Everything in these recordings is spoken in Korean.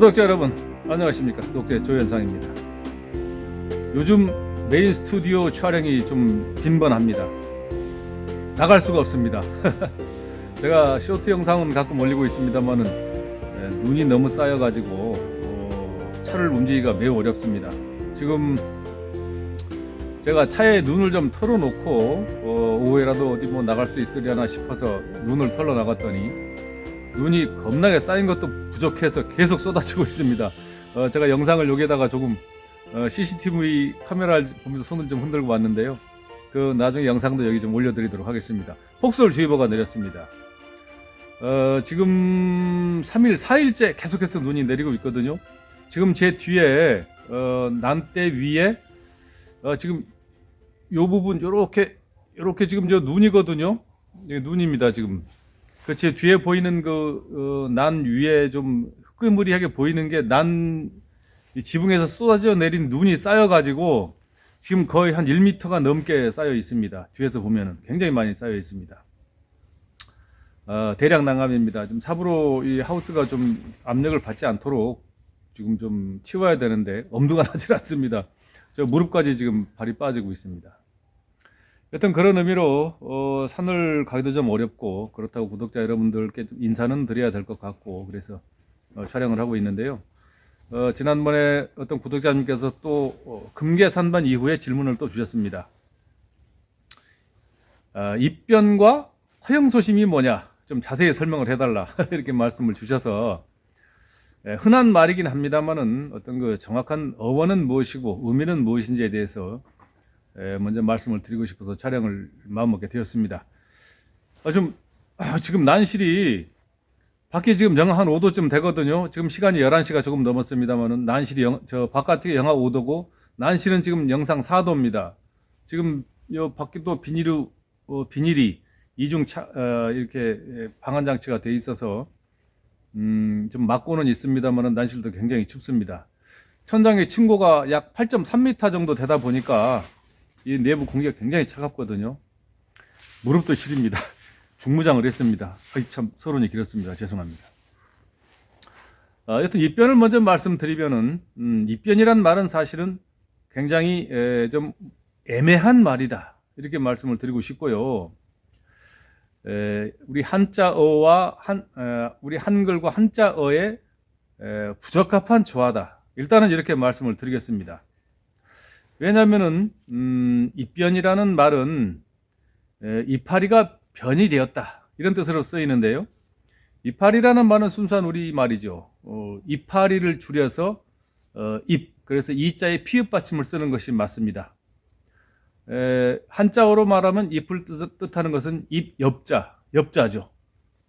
구독자 여러분 안녕하십니까? 독재 조현상입니다. 요즘 메인 스튜디오 촬영이 좀 빈번합니다. 나갈 수가 없습니다. 제가 쇼트 영상은 가끔 올리고 있습니다만은 예, 눈이 너무 쌓여 가지고 어, 차를 움직이기가 매우 어렵습니다. 지금 제가 차에 눈을 좀 털어놓고 어, 오후에라도 어디 뭐 나갈 수 있으려나 싶어서 눈을 털어 나갔더니 눈이 겁나게 쌓인 것도 부족해서 계속 쏟아지고 있습니다. 어, 제가 영상을 여기에다가 조금 어, CCTV 카메라를 보면서 손을 좀 흔들고 왔는데요. 그 나중에 영상도 여기 좀 올려드리도록 하겠습니다. 폭설주의보가 내렸습니다. 어, 지금 3일, 4일째 계속해서 눈이 내리고 있거든요. 지금 제 뒤에 어, 난대 위에 어, 지금 요 부분 요렇게 요렇게 지금 저 눈이거든요. 눈입니다 지금. 그 제 뒤에 보이는 그난 위에 좀 흐물이하게 보이는 게 난 지붕에서 쏟아져 내린 눈이 쌓여가지고 지금 거의 한 1m가 넘게 쌓여 있습니다. 뒤에서 보면은 굉장히 많이 쌓여 있습니다. 어, 대량 난감입니다. 좀 삽으로 이 하우스가 좀 압력을 받지 않도록 지금 좀 치워야 되는데 엄두가 나질 않습니다. 저 무릎까지 지금 발이 빠지고 있습니다. 여튼 그런 의미로 어, 산을 가기도 좀 어렵고 그렇다고 구독자 여러분들께 좀 인사는 드려야 될 것 같고 그래서 어, 촬영을 하고 있는데요. 어, 지난번에 어떤 구독자님께서 또 어, 금계산반 이후에 질문을 또 주셨습니다. 아, 입변과 허영소심이 뭐냐 좀 자세히 설명을 해달라 이렇게 말씀을 주셔서 예, 흔한 말이긴 합니다만은 어떤 그 정확한 어원은 무엇이고 의미는 무엇인지에 대해서 예, 먼저 말씀을 드리고 싶어서 촬영을 마음먹게 되었습니다. 아, 좀 아, 지금 난실이 밖에 지금 영하 한 5도쯤 되거든요. 지금 시간이 11시가 조금 넘었습니다만은 난실이 영, 저 바깥이 영하 5도고 난실은 지금 영상 4도입니다. 지금 요 밖에도 비닐이 어, 비닐이 이중 차 어, 이렇게 예, 방한 장치가 돼 있어서 음, 좀 막고는 있습니다만은 난실도 굉장히 춥습니다. 천장의 층고가 약 8.3m 정도 되다 보니까 이 내부 공기가 굉장히 차갑거든요. 무릎도 시립니다. 중무장을 했습니다. 참 서론이 길었습니다. 죄송합니다. 아, 여튼 입변을 먼저 말씀드리면은 음, 입변이란 말은 사실은 굉장히 에, 좀 애매한 말이다 이렇게 말씀을 드리고 싶고요. 에, 우리 한자어와 한 에, 우리 한글과 한자어의 에, 부적합한 조화다. 일단은 이렇게 말씀을 드리겠습니다. 왜냐하면은 음, 입변이라는 말은 에, 이파리가 변이 되었다 이런 뜻으로 쓰이는데요. 이파리라는 말은 순수한 우리 말이죠. 어, 이파리를 줄여서 어, 입 그래서 이자에 피읍 받침을 쓰는 것이 맞습니다. 에, 한자어로 말하면 잎을 뜻, 뜻하는 것은 입 옆자 옆자죠.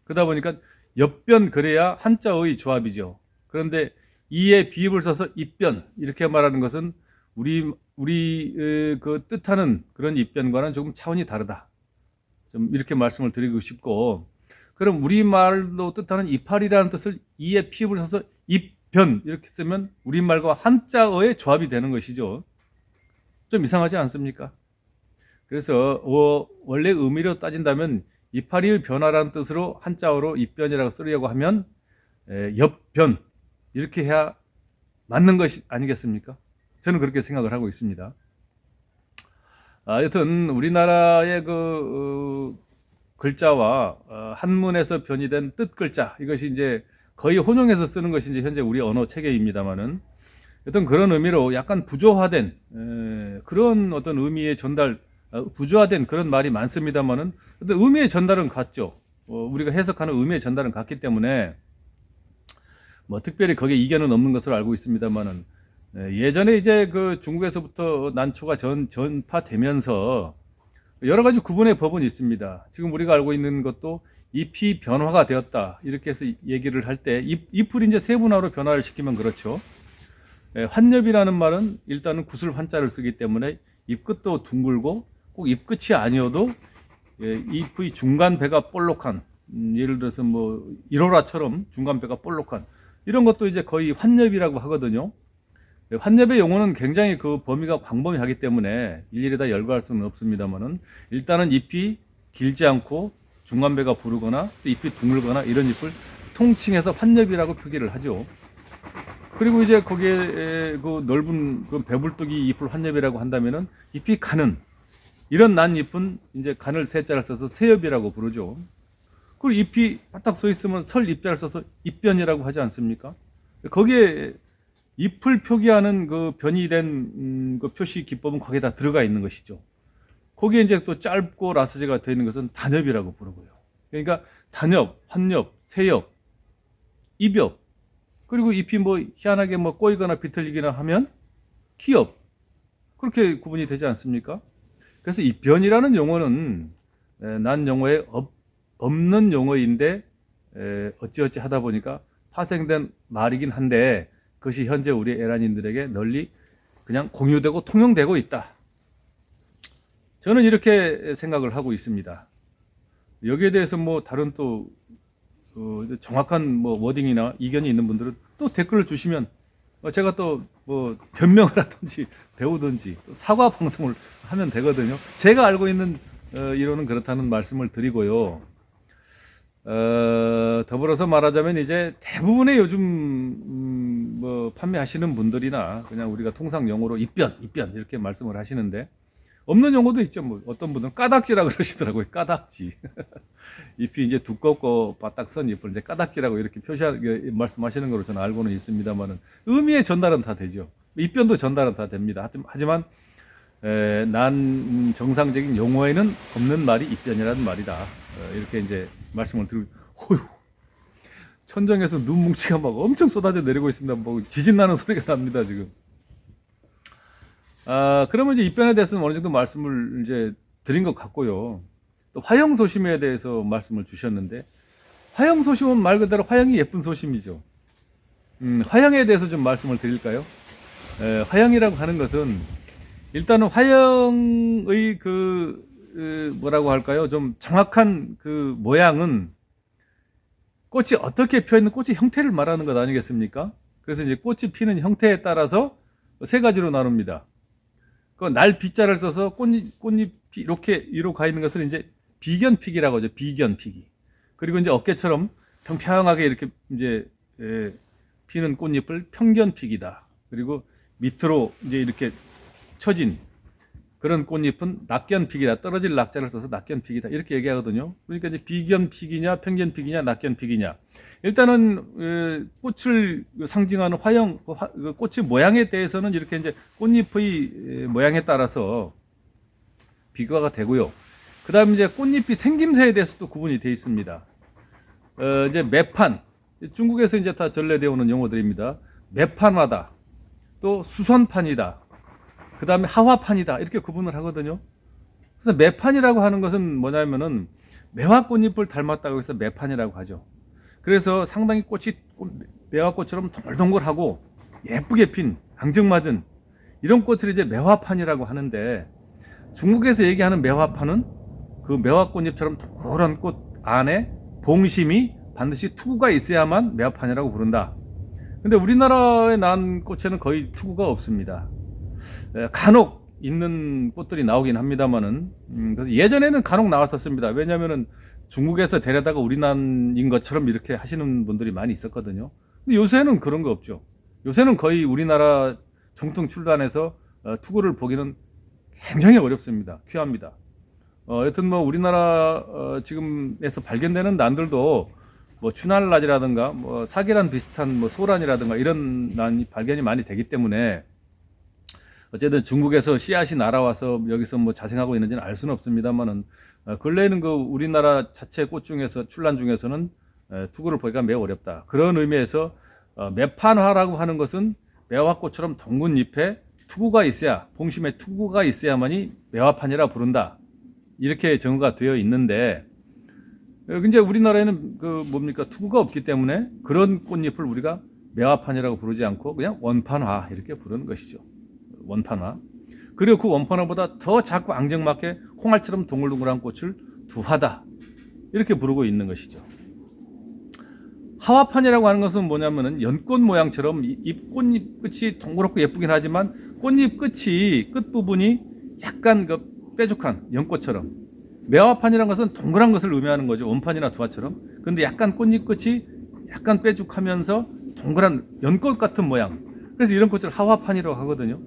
그러다 보니까 옆변 그래야 한자어의 조합이죠. 그런데 이에 비읍을 써서 입변 이렇게 말하는 것은 우리 우리 에, 그 뜻하는 그런 입변과는 조금 차원이 다르다. 좀 이렇게 말씀을 드리고 싶고 그럼 우리말로 뜻하는 이파리라는 뜻을 이에 피읍을 써서 입변 이렇게 쓰면 우리말과 한자어의 조합이 되는 것이죠. 좀 이상하지 않습니까? 그래서 어, 원래 의미로 따진다면 이파리의 변화라는 뜻으로 한자어로 입변이라고 쓰려고 하면 에, 옆변 이렇게 해야 맞는 것이 아니겠습니까? 저는 그렇게 생각을 하고 있습니다. 아, 여튼 우리나라의 그 어, 글자와 어, 한문에서 변이된 뜻 글자 이것이 이제 거의 혼용해서 쓰는 것이 이제 현재 우리 언어 체계입니다만은 어떤 그런 의미로 약간 부조화된 에, 그런 어떤 의미의 전달 어, 부조화된 그런 말이 많습니다만은 어떤 의미의 전달은 같죠. 어, 우리가 해석하는 의미의 전달은 같기 때문에 뭐 특별히 거기에 이견은 없는 것으로 알고 있습니다만은 예, 예전에 이제 그 중국에서부터 난초가 전, 전파되면서 여러 가지 구분의 법은 있습니다. 지금 우리가 알고 있는 것도 잎이 변화가 되었다. 이렇게 해서 얘기를 할 때 잎을 이제 세분화로 변화를 시키면 그렇죠. 예, 환엽이라는 말은 일단은 구슬 환자를 쓰기 때문에 잎 끝도 둥글고 꼭 잎 끝이 아니어도 예, 잎의 중간 배가 볼록한 음, 예를 들어서 뭐 일호라처럼 중간 배가 볼록한 이런 것도 이제 거의 환엽이라고 하거든요. 네, 환엽의 용어는 굉장히 그 범위가 광범위하기 때문에 일일이 다 열거할 수는 없습니다만은 일단은 잎이 길지 않고 중간배가 부르거나 또 잎이 둥글거나 이런 잎을 통칭해서 환엽이라고 표기를 하죠. 그리고 이제 거기에 에, 그 넓은 그 배불뚝이 잎을 환엽이라고 한다면은 잎이 가는 이런 난 잎은 이제 간을 세자를 써서 세엽이라고 부르죠. 그리고 잎이 바닥 서 있으면 설 잎자를 써서 잎변이라고 하지 않습니까? 거기에 잎을 표기하는 그 변이 된 음, 그 표시 기법은 거기에 다 들어가 있는 것이죠. 거기에 이제 또 짧고 라스제가 되어 있는 것은 단엽이라고 부르고요. 그러니까 단엽, 환엽, 세엽, 입엽, 그리고 잎이 뭐 희한하게 뭐 꼬이거나 비틀리거나 하면 기엽 그렇게 구분이 되지 않습니까? 그래서 이 변이라는 용어는 에, 난 용어에 없, 없는 용어인데 에, 어찌어찌 하다 보니까 파생된 말이긴 한데 그것이 현재 우리 에란인들에게 널리 그냥 공유되고 통용되고 있다. 저는 이렇게 생각을 하고 있습니다. 여기에 대해서 뭐 다른 또 어, 정확한 뭐 워딩이나 이견이 있는 분들은 또 댓글을 주시면 어, 제가 또 뭐 변명을 하든지 배우든지 또 사과 방송을 하면 되거든요. 제가 알고 있는 어, 이론은 그렇다는 말씀을 드리고요. 어, 더불어서 말하자면 이제 대부분의 요즘 음, 뭐 판매하시는 분들이나 그냥 우리가 통상 용어로 입변, 입변 이렇게 말씀을 하시는데 없는 용어도 있죠. 뭐 어떤 분들은 까닥지라고 그러시더라고요. 까닥지. 잎이 이제 두껍고 바닥 선 잎을 이제 까닥지라고 이렇게 표시하 말씀하시는 걸로 저는 알고는 있습니다만은 의미의 전달은 다 되죠. 입변도 전달은 다 됩니다. 하지만- 에, 난 음, 정상적인 용어에는 없는 말이 입변이라는 말이다. 어, 이렇게 이제 말씀을 드리고, 호유. 천정에서 눈 뭉치가 막 엄청 쏟아져 내리고 있습니다. 뭐 지진 나는 소리가 납니다 지금. 아 그러면 이제 입변에 대해서는 어느 정도 말씀을 이제 드린 것 같고요. 또 화형 소심에 대해서 말씀을 주셨는데 화형 소심은 말 그대로 화형이 예쁜 소심이죠. 음, 화형에 대해서 좀 말씀을 드릴까요? 에, 화형이라고 하는 것은 일단은 화형의 그 으, 뭐라고 할까요? 좀 정확한 그 모양은 꽃이 어떻게 펴 있는 꽃의 형태를 말하는 것 아니겠습니까? 그래서 이제 꽃이 피는 형태에 따라서 세 가지로 나눕니다. 그날 비자를 써서 꽃잎, 꽃잎이 이렇게 위로 가 있는 것을 이제 비견 피기라고 하죠. 비견 피기. 그리고 이제 어깨처럼 평평하게 이렇게 이제 에, 피는 꽃잎을 평견 피기다. 그리고 밑으로 이제 이렇게 처진 그런 꽃잎은 낙견픽이다. 떨어질 낙자를 써서 낙견픽이다. 이렇게 얘기하거든요. 그러니까 이제 비견픽이냐, 평견픽이냐, 낙견픽이냐. 일단은 에, 꽃을 상징하는 화형, 화- 그 꽃의 모양에 대해서는 이렇게 이제 꽃잎의 에, 모양에 따라서 비교가 되고요. 그 다음에 이제 꽃잎이 생김새에 대해서도 구분이 되어 있습니다. 어, 이제 매판, 중국에서 이제 다 전래되어 오는 용어들입니다. 매판화다, 또 수선판이다, 그 다음에 하화판이다 이렇게 구분을 하거든요. 그래서 매판이라고 하는 것은 뭐냐면은 매화 꽃잎을 닮았다고 해서 매판이라고 하죠. 그래서 상당히 꽃이 꽃- 매화 꽃처럼 동글동글하고 예쁘게 핀 앙증맞은 이런 꽃을 이제 매화판이라고 하는데 중국에서 얘기하는 매화판은 그 매화 꽃잎처럼 동그란 꽃 안에 봉심이 반드시 투구가 있어야만 매화판이라고 부른다. 근데 우리나라에 난 꽃에는 거의 투구가 없습니다. 에, 간혹 있는 꽃들이 나오긴 합니다만은 음, 예전에는 간혹 나왔었습니다. 왜냐하면은 중국에서 데려다가 우리 난인 것처럼 이렇게 하시는 분들이 많이 있었거든요. 근데 요새는 그런 거 없죠. 요새는 거의 우리나라 중등 출단에서 어, 투구를 보기는 굉장히 어렵습니다. 귀합니다. 어, 여튼 뭐 우리나라 어, 지금에서 발견되는 난들도 뭐 추날라지라든가 뭐 사계란 비슷한 뭐 소란이라든가 이런 난이 발견이 많이 되기 때문에 어쨌든 중국에서 씨앗이 날아와서 여기서 뭐 자생하고 있는지는 알 수는 없습니다만은 어, 근래에는 그 우리나라 자체 꽃 중에서 출란 중에서는 에, 투구를 보기가 매우 어렵다. 그런 의미에서 어, 매판화라고 하는 것은 매화꽃처럼 덩군 잎에 투구가 있어야 봉심에 투구가 있어야만이 매화판이라 부른다. 이렇게 정의가 되어 있는데 어, 이제 우리나라에는 그 뭡니까 투구가 없기 때문에 그런 꽃잎을 우리가 매화판이라고 부르지 않고 그냥 원판화 이렇게 부르는 것이죠. 원판화. 그리고 그 원판화보다 더 작고 앙증맞게 콩알처럼 동글동글한 꽃을 두화다. 이렇게 부르고 있는 것이죠. 하와판이라고 하는 것은 뭐냐면은 연꽃 모양처럼 이- 잎 꽃잎 끝이 동그랗고 예쁘긴 하지만 꽃잎 끝이 끝 부분이 약간 그 뾰족한 연꽃처럼 매화판이라는 것은 동그란 것을 의미하는 거죠 원판이나 두화처럼 근데 약간 꽃잎 끝이 약간 뾰족하면서 동그란 연꽃 같은 모양. 그래서 이런 꽃을 하화판이라고 하거든요.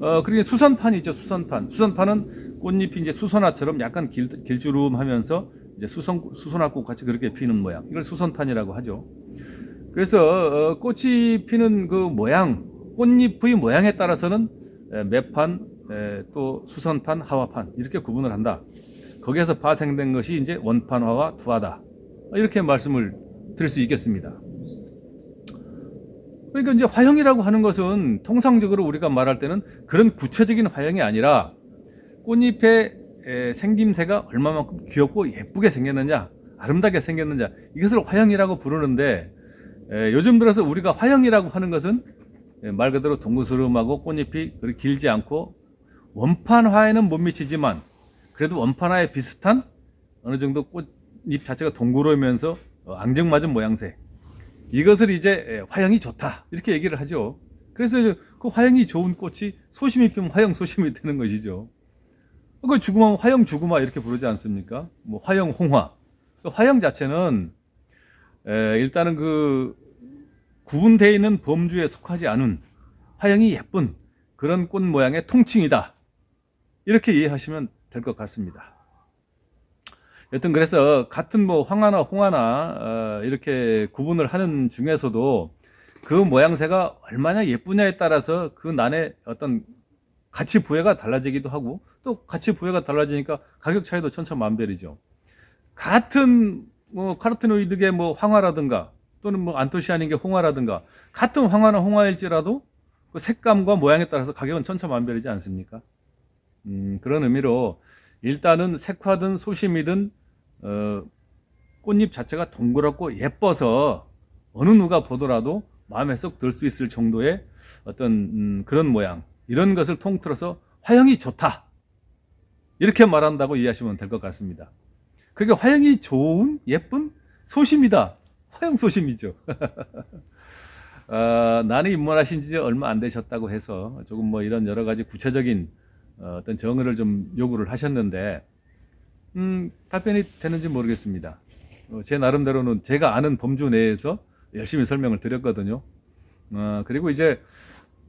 어, 그리고 수선판이 있죠. 수선판. 수선판은 꽃잎이 이제 수선화처럼 약간 길, 길주름하면서 이제 수선 수선화꽃 같이 그렇게 피는 모양. 이걸 수선판이라고 하죠. 그래서 어, 꽃이 피는 그 모양, 꽃잎의 모양에 따라서는 에, 매판, 에, 또 수선판, 하화판 이렇게 구분을 한다. 거기에서 파생된 것이 이제 원판화와 투화다. 이렇게 말씀을 드릴 수 있겠습니다. 그러니까 이제 화형이라고 하는 것은 통상적으로 우리가 말할 때는 그런 구체적인 화형이 아니라 꽃잎의 에, 생김새가 얼마만큼 귀엽고 예쁘게 생겼느냐, 아름답게 생겼느냐, 이것을 화형이라고 부르는데 에, 요즘 들어서 우리가 화형이라고 하는 것은 에, 말 그대로 동그스름하고 꽃잎이 그리 길지 않고 원판화에는 못 미치지만 그래도 원판화에 비슷한 어느 정도 꽃잎 자체가 동그러면서 어, 앙증맞은 모양새 이것을 이제 에, 화형이 좋다 이렇게 얘기를 하죠. 그래서 그 화형이 좋은 꽃이 소심이 피면 화형 소심이 되는 것이죠. 그 죽음하면 화형 죽음화 이렇게 부르지 않습니까? 뭐 화형 홍화. 그 화형 자체는 에, 일단은 그 구분되어 있는 범주에 속하지 않은 화형이 예쁜 그런 꽃 모양의 통칭이다. 이렇게 이해하시면 될 것 같습니다. 여튼 그래서 같은 뭐 황화나 홍화나 어, 이렇게 구분을 하는 중에서도 그 모양새가 얼마나 예쁘냐에 따라서 그 난의 어떤 가치 부여가 달라지기도 하고 또 가치 부여가 달라지니까 가격 차이도 천차만별이죠. 같은 뭐 카로티노이드계 뭐 황화라든가 또는 뭐 안토시아닌계 홍화라든가 같은 황화나 홍화일지라도 그 색감과 모양에 따라서 가격은 천차만별이지 않습니까? 음, 그런 의미로 일단은 색화든 소심이든 어, 꽃잎 자체가 동그랗고 예뻐서 어느 누가 보더라도 마음에 쏙 들 수 있을 정도의 어떤 음, 그런 모양 이런 것을 통틀어서 화형이 좋다 이렇게 말한다고 이해하시면 될 것 같습니다. 그게 화형이 좋은 예쁜 소심이다 화형 소심이죠. 어, 나는 입문하신 지 얼마 안 되셨다고 해서 조금 뭐 이런 여러 가지 구체적인 어, 어떤 정의를 좀 요구를 하셨는데 음, 답변이 되는지 모르겠습니다. 어, 제 나름대로는 제가 아는 범주 내에서 열심히 설명을 드렸거든요. 어, 그리고 이제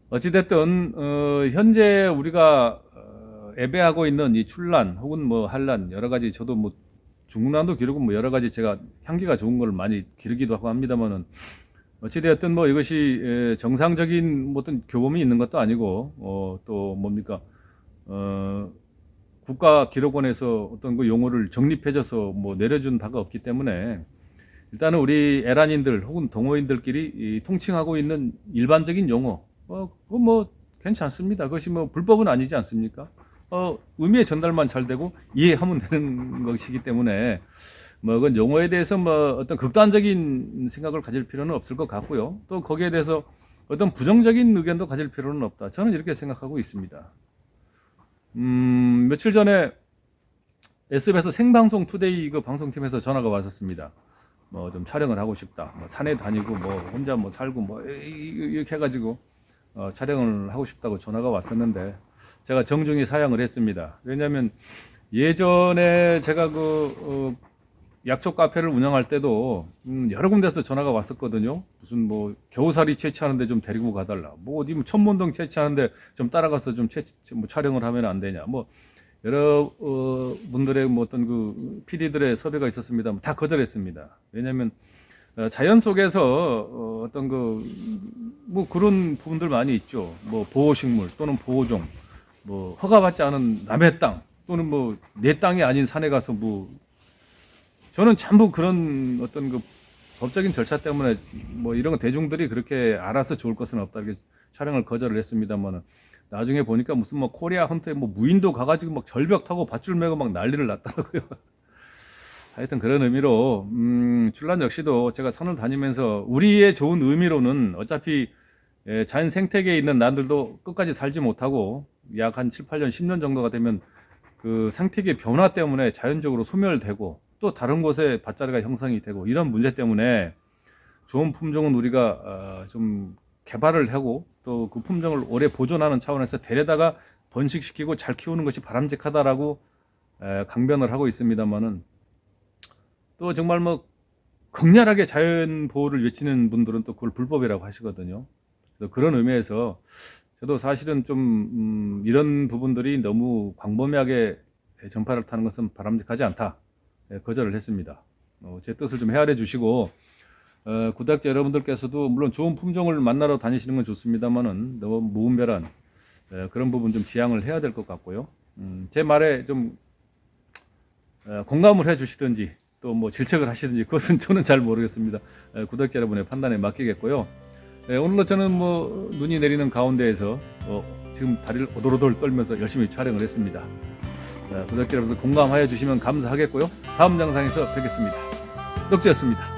어찌됐든 어, 현재 우리가 어, 애배하고 있는 이 출란 혹은 뭐 한란 여러 가지 저도 뭐 중란도 기르고 뭐 여러 가지 제가 향기가 좋은 걸 많이 기르기도 하고 합니다만은 어찌되었든 뭐 이것이 에, 정상적인 뭐 어떤 교범이 있는 것도 아니고 어, 또 뭡니까 어, 국가 기록원에서 어떤 그 용어를 정립해줘서 뭐 내려준 바가 없기 때문에 일단은 우리 에란인들 혹은 동호인들끼리 이 통칭하고 있는 일반적인 용어 어, 그거 뭐 괜찮습니다. 그것이 뭐 불법은 아니지 않습니까? 어, 의미의 전달만 잘 되고 이해하면 되는 것이기 때문에 뭐 그건 용어에 대해서 뭐 어떤 극단적인 생각을 가질 필요는 없을 것 같고요. 또 거기에 대해서 어떤 부정적인 의견도 가질 필요는 없다. 저는 이렇게 생각하고 있습니다. 음, 며칠 전에 SBS 생방송 투데이 그 방송팀에서 전화가 왔었습니다. 뭐 좀 촬영을 하고 싶다. 뭐 산에 다니고 뭐 혼자 뭐 살고 뭐 이렇게 해가지고 어, 촬영을 하고 싶다고 전화가 왔었는데 제가 정중히 사양을 했습니다. 왜냐하면 예전에 제가 그 어, 약초 카페를 운영할 때도 음, 여러 군데서 전화가 왔었거든요. 무슨 뭐 겨우살이 채취하는데 좀 데리고 가달라. 뭐 어디 뭐 천문동 채취하는데 좀 따라가서 좀 채취, 뭐 촬영을 하면 안 되냐. 뭐 여러 어, 분들의 뭐 어떤 그 PD들의 섭외가 있었습니다. 다 거절했습니다. 왜냐하면 어, 자연 속에서 어, 어떤 그 뭐 그런 부분들 많이 있죠. 뭐 보호식물 또는 보호종, 뭐 허가받지 않은 남의 땅 또는 뭐 내 땅이 아닌 산에 가서 뭐 저는 전부 그런 어떤 그 법적인 절차 때문에 뭐 이런 거 대중들이 그렇게 알아서 좋을 것은 없다 이렇게 촬영을 거절을 했습니다만은 나중에 보니까 무슨 뭐 코리아 헌터에 뭐 무인도 가가지고 막 절벽 타고 밧줄 메고 막 난리를 났더라고요. 하여튼 그런 의미로 음, 출란 역시도 제가 산을 다니면서 우리의 좋은 의미로는 어차피 예, 자연 생태계에 있는 난들도 끝까지 살지 못하고 약 한 7, 8년, 10년 정도가 되면 그 생태계 변화 때문에 자연적으로 소멸되고 또 다른 곳에 밭자리가 형성이 되고 이런 문제 때문에 좋은 품종은 우리가 어, 좀 개발을 하고 또 그 품종을 오래 보존하는 차원에서 데려다가 번식시키고 잘 키우는 것이 바람직하다라고 에, 강변을 하고 있습니다만은 또 정말 뭐 극렬하게 자연 보호를 외치는 분들은 또 그걸 불법이라고 하시거든요. 그래서 그런 의미에서 저도 사실은 좀 음, 이런 부분들이 너무 광범위하게 전파를 타는 것은 바람직하지 않다. 예, 거절을 했습니다. 어, 제 뜻을 좀 헤아려 주시고 어, 구독자 여러분들께서도 물론 좋은 품종을 만나러 다니시는 건 좋습니다만은 너무 무분별한 예, 그런 부분 좀 지양을 해야 될 것 같고요. 음, 제 말에 좀 어, 공감을 해주시든지 또 뭐 질책을 하시든지 그것은 저는 잘 모르겠습니다. 에, 구독자 여러분의 판단에 맡기겠고요. 에, 오늘도 저는 뭐 눈이 내리는 가운데에서 어, 지금 다리를 오돌오돌 떨면서 열심히 촬영을 했습니다. 에, 구독자 여러분 공감하여 주시면 감사하겠고요. 다음 영상에서 뵙겠습니다. 녹지였습니다.